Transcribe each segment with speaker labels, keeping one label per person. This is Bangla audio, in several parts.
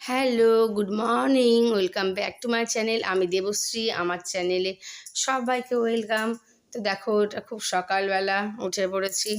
Speaker 1: Hello, good morning, welcome back to my channel. আমি দেবশ্রী, আমার চ্যানেলে সবাইকে ওয়েলকাম। তো দেখো ওটা খুব সকালবেলা উঠে পড়েছি।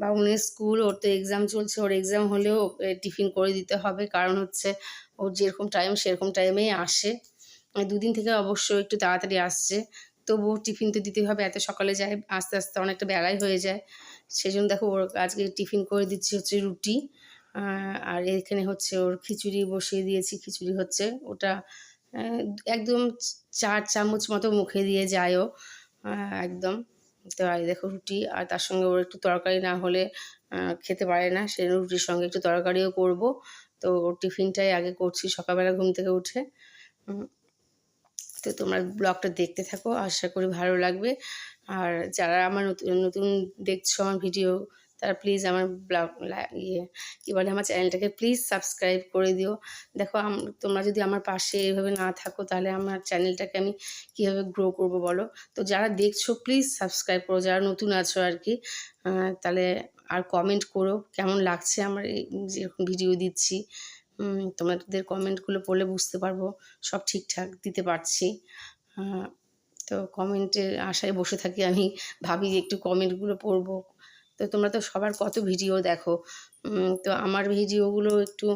Speaker 1: বাবুনের স্কুল, ওর তো এক্সাম চলছে, ওর এক্সাম হলেও টিফিন করে দিতে হবে। কারণ হচ্ছে, ওর যেরকম টাইম সেরকম টাইমেই আসে। মানে দুদিন থেকে অবশ্য একটু তাড়াতাড়ি আসছে। তবুও টিফিন তো দিতে হবে, এত সকালে যায়, আস্তে আস্তে অনেকটা বেলায় হয়ে যায়। সেই জন্য দেখো, ওর আজকে টিফিন করে দিচ্ছি হচ্ছে রুটি। আর এখানে হচ্ছে ওর খিচুড়ি বসিয়ে দিয়েছি, খিচুড়ি হচ্ছে ওটা একদম চার চামচ মতো মুখে দিয়ে যায়ও একদম। তো আর দেখো রুটি, আর তার সঙ্গে ওর একটু তরকারি না হলে খেতে পারে না, সে রুটির সঙ্গে একটু তরকারিও করব। তো ওর টিফিনটাই আগে করছি সকালবেলা ঘুম থেকে উঠে। তো তোমরা ব্লগটা দেখতে থাকো, আশা করি ভালো লাগবে। আর যারা আমার নতুন নতুন দেখছ আমার ভিডিও তারা প্লিজ আমার ব্লগ ইয়ে কী বলে, আমার চ্যানেলটাকে প্লিজ সাবস্ক্রাইব করে দিও। দেখো তোমরা যদি আমার পাশে এইভাবে না থাকো, তাহলে আমার চ্যানেলটাকে আমি কীভাবে গ্রো করব বলো? তো যারা দেখছ প্লিজ সাবস্ক্রাইব করো। যারা নতুন আছো আর কি তাহলে আর কমেন্ট করো, কেমন লাগছে আমার এই, যেরকম ভিডিও দিচ্ছি। তোমাদের কমেন্টগুলো পড়লে বুঝতে পারব, সব ঠিকঠাক দিতে পারছি। তো কমেন্টের আশায় বসে থাকি আমি, ভাবি যে একটু কমেন্টগুলো পড়ব। তো তোমরা তো সবার কত ভিডিও দেখো। তো আমার ভিডিওগুলো একটু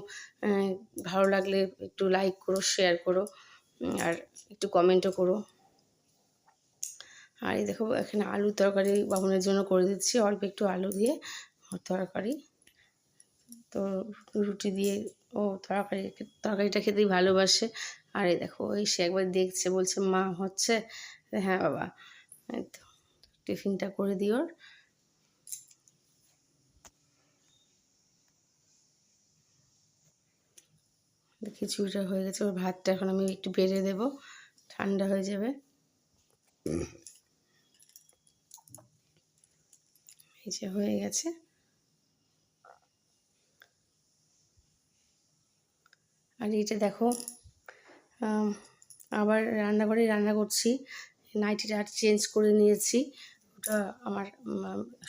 Speaker 1: ভালো লাগলে একটু লাইক করো শেয়ার করো আর একটু কমেন্টও করো। আর এই দেখো, এখানে আলু তরকারি বাবুনের জন্য করে দিচ্ছি, অল্প একটু আলু দিয়ে তরকারি। তো রুটি দিয়ে ও তরকারি, তরকারিটা খেতেই ভালোবাসে। আর এই দেখো ওই সে একবার দেখছে, বলছে, মা, হচ্ছে? হ্যাঁ বাবা। এই তো, টিফিনটা করে দিও খিচুড়িটা হয়ে গেছে ওর ভাতটা এখন আমি একটু বেড়ে দেবো, ঠান্ডা হয়ে যাবে। এই যে হয়ে গেছে। আর এইটা দেখো আবার রান্নাঘরে রান্না করছি, নাইটিটা আর চেঞ্জ করে নিয়েছি। আমার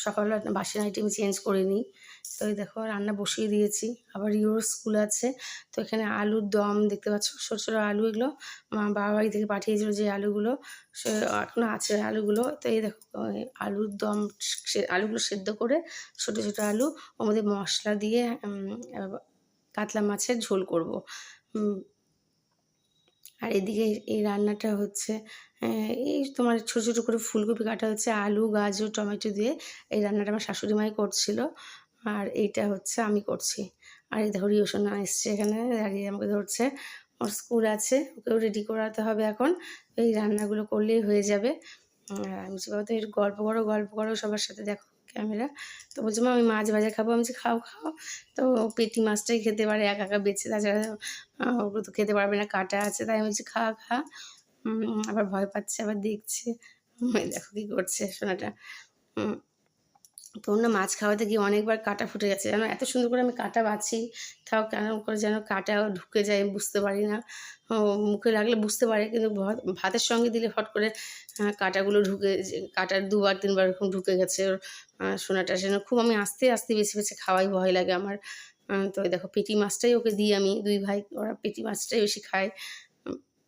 Speaker 1: সকালবেলা বাসি নাইটি আমি চেঞ্জ করে নিই। তো এই দেখো রান্না বসিয়ে দিয়েছি। আবার ইওর স্কুল আছে। তো এখানে আলুর দম দেখতে পাচ্ছ? ছোটো ছোটো আলু এগুলো। বাবা বাড়ি থেকে পাঠিয়েছিল যে আলুগুলো, সে এখনও আছে আলুগুলো। তো এই দেখো আলুর দম আলুগুলো সেদ্ধ করে ছোটো ছোটো আলু, ওর মধ্যে মশলা দিয়ে কাতলা মাছের ঝোল করব। আর এদিকে এই রান্নাটা হচ্ছে এই তোমার ছোটো ছোটো করে ফুলকপি কাটা হচ্ছে আলু, গাজর, টমেটো দিয়ে এই রান্নাটা আমার শাশুড়ি মাই করছিল। আর এইটা হচ্ছে আমি করছি। আর এই দেখো রিওশনা এসছে এখানে দাঁড়িয়ে আমাকে ধরছে। ওর স্কুল আছে, ওকেও রেডি করাতে হবে এখন। এই রান্নাগুলো করলেই হয়ে যাবে। আর আমি বলছি, বাবা একটু গল্প করো গল্প করো সবার সাথে, দেখো ক্যামেরা। তো বলছে, মা, আমি মাছ ভাজা খাব। আমি খাও খাও। তো পেটি মাছটাই খেতে পারে, একা একা বেছে তাছাড়া ওগুলো তো খেতে পারবে না, কাটা আছে। তাই আমি বলছি, খা খা। আবার ভয় পাচ্ছে আবার দেখছে। দেখো কী করছে সোনাটা। উম, তো ওর না মাছ খাওয়াতে গিয়ে অনেকবার কাটা ফুটে গেছে। যেন এত সুন্দর করে আমি কাটা বাছি তাও কেন করে যেন কাটা ঢুকে যায় বুঝতে পারি না। মুখে লাগলে বুঝতে পারে কিন্তু ভাতের সঙ্গে দিলে ফট করে কাটাগুলো ঢুকে কাটার দুবার তিনবার এরকম ঢুকে গেছে ওর সোনাটা। সেন খুব আমি আস্তে আস্তে বেছে বেছে খাওয়াই ভয় লাগে আমার। তো দেখো পেটি মাছটাই ওকে দিই আমি দুই ভাই ওরা পেটি মাছটাই বেশি খায়।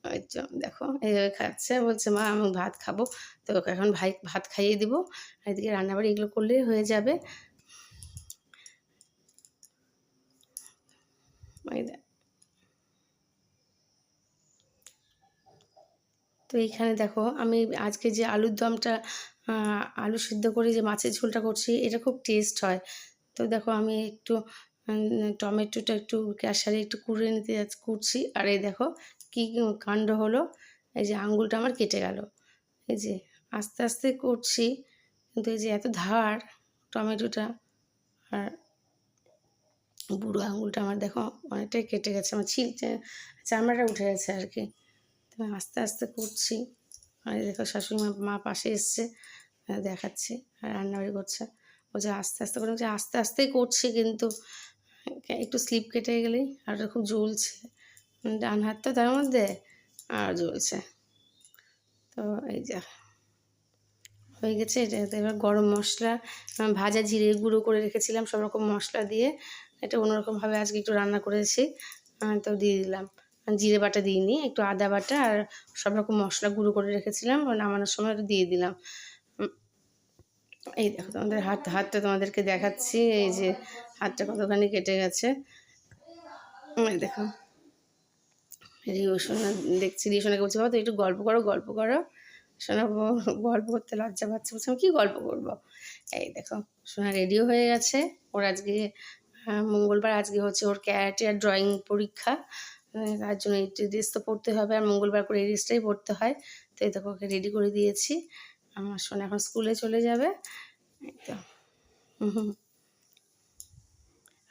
Speaker 1: ওই তো দেখো এইভাবে খাচ্ছে, বলছে, মা, আমি ভাত খাব। তো এখন ভাই, ভাত খাইয়ে দিব। এদিকে রান্নাবাড়ি এগুলো করলেই হয়ে যাবে। তো এইখানে দেখো, আমি আজকে যে আলুর দমটা আলু সিদ্ধ করে যে মাছের ঝোলটা করছি, এটা খুব টেস্ট হয়। তো দেখো, আমি একটু টমেটোটা একটু ক্যাশারে একটু কুড়ে নিতে কুড়ছি আর এই দেখো কী কাণ্ড হলো? এই যে আঙ্গুলটা আমার কেটে গেল। এই যে আস্তে আস্তে করছি, কিন্তু এই যে এত ধার টমেটোটা আর বুড়ো আঙুলটা আমার দেখো অনেকটাই কেটে গেছে, আমার ছিল চামড়াটা উঠে গেছে আর কি। তো আস্তে আস্তে করছি। আর দেখো শাশুড়ি মা মা পাশে এসছে দেখাচ্ছে আর রান্নাবাড়ি করছে। বলছে আস্তে আস্তে করে আস্তে আস্তেই করছি কিন্তু, একটু স্লিপ কেটে গেলেই আর খুব জ্বলছে। ডান হাতটা তার মধ্যে আর জ্বলছে। তো এই যা, হয়ে গেছে এটা। এবার গরম মশলা ভাজা জিরে গুঁড়ো করে রেখেছিলাম, সব রকম মশলা দিয়ে। এটা অন্যরকমভাবে আজকে একটু রান্না করেছি তো দিয়ে দিলাম। জিরে বাটা দিইনি, একটু আদা বাটা আর সব রকম মশলা গুঁড়ো করে রেখেছিলাম নামানোর সময় ওটা দিয়ে দিলাম। এই দেখো তোমাদের হাত, হাতটা তোমাদেরকে দেখাচ্ছি, এই যে হাতটা কতখানি কেটে গেছে। এই দেখো। রিওশোনা দেখছি রিওশোনাকে বলছি, বাবা তুই একটু গল্প করো গল্প করো। সোনা গল্প করতে লজ্জা পাচ্ছে। বলছি, আমি কী গল্প করব? এই দেখো, সোনা রেডিও হয়ে গেছে। ওর আজকে মঙ্গলবার, আজকে হচ্ছে ওর ক্যারাটে আর ড্রয়িং পরীক্ষা। তার জন্য এই ড্রেস তো পড়তে হবে আর মঙ্গলবার করে এই ড্রেসটাই পড়তে হয়। তো এই দেখো, ওকে রেডি করে দিয়েছি। আমার সোনা এখন স্কুলে চলে যাবে। এই তো। হুম হুম।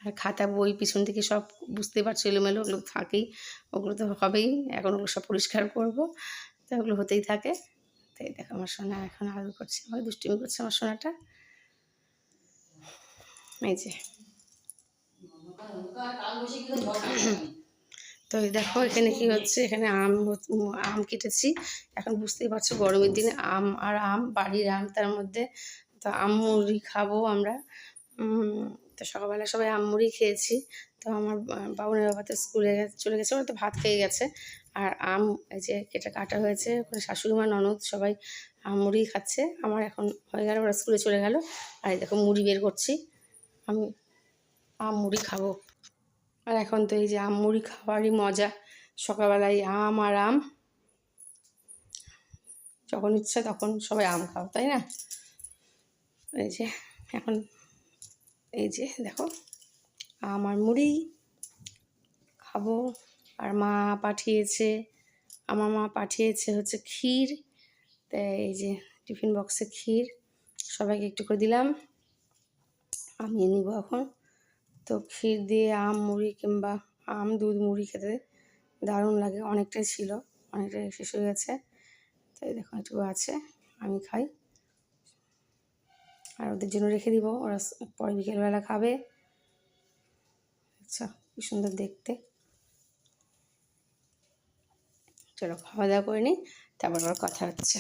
Speaker 1: আর খাতা বই পিছন থেকে সব বুঝতে পারছ, এলোমেলো ওগুলো থাকেই। ওগুলো তো হবেই, এখন ওগুলো সব পরিষ্কার করব। তো ওগুলো হতেই থাকে। তাই দেখো আমার সোনা এখন আদর করছে আমার দুষ্টুমি করছে আমার সোনাটা। এই যে। তো দেখো, এখানে কি হচ্ছে? এখানে আম আম কেটেছি। এখন বুঝতেই পারছ গরমের দিনে আম আর আম, বাড়ির আম, তার মধ্যে তো আম মুড়ি খাব আমরা। তো সকালবেলা সবাই আম মুড়ি খেয়েছি। তো আমার বাবুনের বাবা তো স্কুলে চলে গেছে, ওরা তো ভাত খেয়ে গেছে। আর আম, এই যে কেটে কাটা হয়েছে, ওখানে শাশুড়ি মা, ননদ সবাই আম খাচ্ছে। আমার এখন হয়ে গেল, ওরা স্কুলে চলে গেল। আর এই দেখো মুড়ি বের করছি। আমি আম মুড়ি খাব। আর এখন তো এই যে আম মুড়ি খাওয়ারই মজা। সকালবেলায় আম আর আম। যখন ইচ্ছা তখন সবাই আম খাও, তাই না? এই যে, এখন এই যে, দেখো, আমার মুড়ি খাব। আর মা পাঠিয়েছে, আমার মা পাঠিয়েছে হচ্ছে ক্ষীর। তাই এই যে, টিফিন বক্সে ক্ষীর। সবাইকে একটু করে দিলাম। আমি নিব এখন। তো ক্ষীর দিয়ে আম, মুড়ি কিংবা আম, দুধ, মুড়ি খেতে দারুণ লাগে। অনেকটাই ছিল, অনেকটাই শেষ হয়ে গেছে। তাই দেখো একটু আছে, আমি খাই। আর ওদের জন্য রেখে দিব। ওরা পরে বিকেলবেলা খাবে। আচ্ছা কি সুন্দর দেখতে। চলো খাওয়া দাওয়া করে নিই, তারপর আবার কথা হচ্ছে।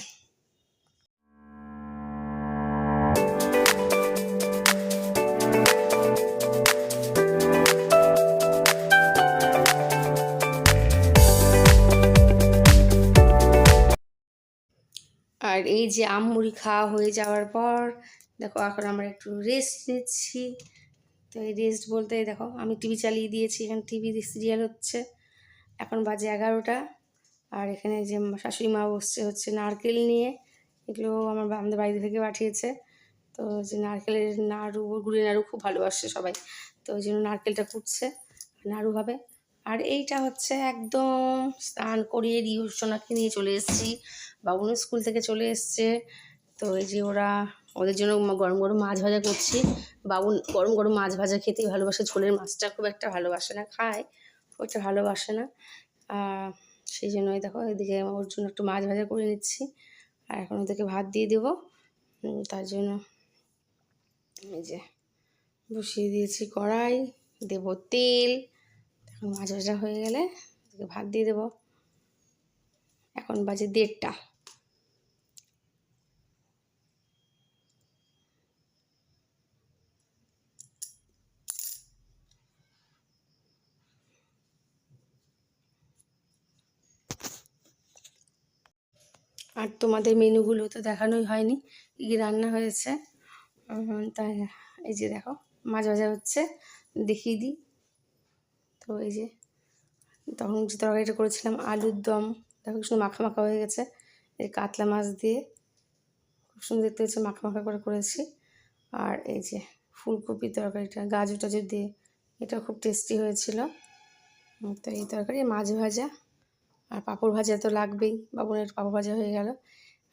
Speaker 1: আর এই যে আম মুড়ি খাওয়া হয়ে যাওয়ার পর দেখো এখন আমরা একটু রেস্ট নিচ্ছি। তো এই রেস্ট বলতে দেখো আমি টিভি চালিয়ে দিয়েছি, এখানে টিভি সিরিয়াল হচ্ছে। এখন বাজে এগারোটা। আর এখানে যে শাশুড়ি মা বসছে হচ্ছে নারকেল নিয়ে। এগুলো আমার আমাদের বাড়ি থেকে পাঠিয়েছে। তো যে নারকেলের নাড়ু গুড়ের নাড়ু খুব ভালোবাসে সবাই। তো ওই জন্য নারকেলটা কুটছে, নাড়ু হবে। আর এইটা হচ্ছে একদম স্নান করিয়ে রিউশনাকে নিয়ে চলে এসেছি। বাবুনও স্কুল থেকে চলে এসছে। তো এই যে ওরা ওদের জন্য গরম গরম মাছ ভাজা করছি। বাবুন গরম গরম মাছ ভাজা খেতেই ভালোবাসে, ঝোলের মাছটা খুব একটা ভালোবাসে না, খায়, খুব একটা ভালোবাসে না। সেই জন্যই দেখো এদিকে ওর জন্য একটু মাছ ভাজা করে নিচ্ছি। আর এখন ওদেরকে ভাত দিয়ে দেবো। তার জন্য এই যে বসিয়ে দিয়েছি কড়াই, দেবো তেল, এখন মাছ ভাজা হয়ে গেলে ওদেরকে ভাত দিয়ে দেবো। এখন বাজে দেড়টা। আর তোমাদের মেনুগুলো তো দেখানোই হয়নি কী রান্না হয়েছে। তাই এই যে দেখো মাছ ভাজা হচ্ছে, দেখিয়ে দিই। তো এই যে তখন যে তরকারিটা করেছিলাম, আলুর দম। দেখো শুধু মাখা মাখা হয়ে গেছে, এই কাতলা মাছ দিয়ে। খুব সুন্দর দেখতে হচ্ছে মাখা মাখা করে করেছি। আর এই যে ফুলকপির তরকারিটা, গাজর টাজর দিয়ে, এটা খুব টেস্টি হয়েছিল। তো এই তরকারি, মাছ ভাজা। আর পাঁপড় ভাজা তো লাগবেই, বাবুনের পাঁপড় ভাজা হয়ে গেল।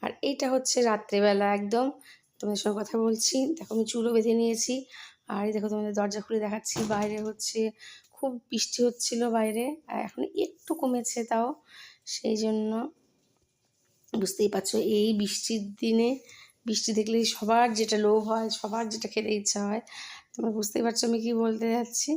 Speaker 1: আর এইটা হচ্ছে রাত্রেবেলা একদম, তোমাদের সঙ্গে কথা বলছি। দেখো আমি চুলও বেঁধে নিয়েছি। আর দেখো তোমাদের দরজা খুলে দেখাচ্ছি, বাইরে হচ্ছে খুব বৃষ্টি হচ্ছিল বাইরে, আর এখন একটু কমেছে তাও। সেই জন্য বুঝতেই পারছ, এই বৃষ্টির দিনে, বৃষ্টি দেখলেই সবার যেটা লোভ হয়, সবার যেটা খেতে ইচ্ছা হয়, তোমরা বুঝতেই পারছ আমি কি বলতে যাচ্ছি।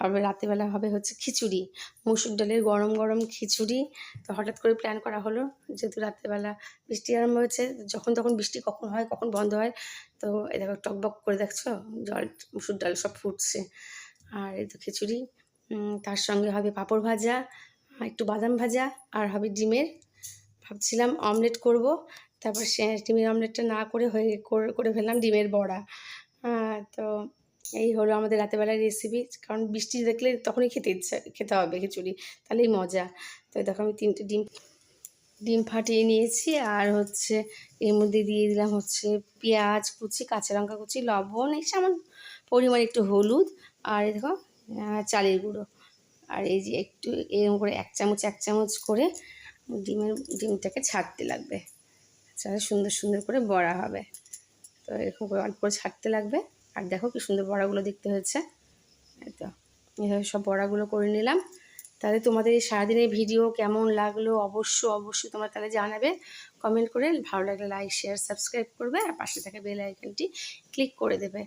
Speaker 1: হবে রাতেবেলা হবে হচ্ছে খিচুড়ি। মসুর ডালের গরম গরম খিচুড়ি। তো হঠাৎ করে প্ল্যান করা হলো যেহেতু রাত্রেবেলা বৃষ্টি আরম্ভ হয়েছে যখন তখন বৃষ্টি কখন হয়, কখন বন্ধ হয়, তো এই দেখো টকবক করে দেখছ? জল, মুসুর ডাল সব ফুটছে। আর এই তো খিচুড়ি। তার সঙ্গে হবে পাঁপড় ভাজা, একটু বাদাম ভাজা আর হবে ডিমের। ভাবছিলাম অমলেট করব, তারপর সে ডিমের অমলেটটা না করে হয়ে করে- ফেললাম ডিমের বড়া। তো এই হলো আমাদের রাতেবেলার রেসিপি কারণ বৃষ্টি দেখলে তখনই খেতে ইচ্ছা, খেতে হবে খিচুড়ি, তাহলেই মজা। তো দেখো আমি তিনটে ডিম ডিম ফাটিয়ে নিয়েছি, আর হচ্ছে এর মধ্যে দিয়ে দিলাম হচ্ছে পেঁয়াজ কুচি, কাঁচা লঙ্কা কুচি, লবণ, এই সামান্য পরিমাণ একটু হলুদ, আর দেখো চালের গুঁড়ো। আর এই যে একটু এরকম করে এক চামচ এক চামচ করে ডিমের, ডিমটাকে ছাড়তে লাগবে। ছাড়া সুন্দর সুন্দর করে বড়া হবে। তো এরকম করে অল্প করে ছাড়তে লাগবে। আর দেখো কি সুন্দর বড়াগুলো দেখতে হয়েছে। তো, এভাবে সব বড়াগুলো করে নিলাম। তাহলে তোমাদের এই সারাদিনের ভিডিও কেমন লাগল? অবশ্য অবশ্যই তোমার তাহলে জানাবে। কমেন্ট করে ভালো লাগলে লাইক শেয়ার সাবস্ক্রাইব করবে আর পাশে থাকা বেল আইকনটি ক্লিক করে দেবে।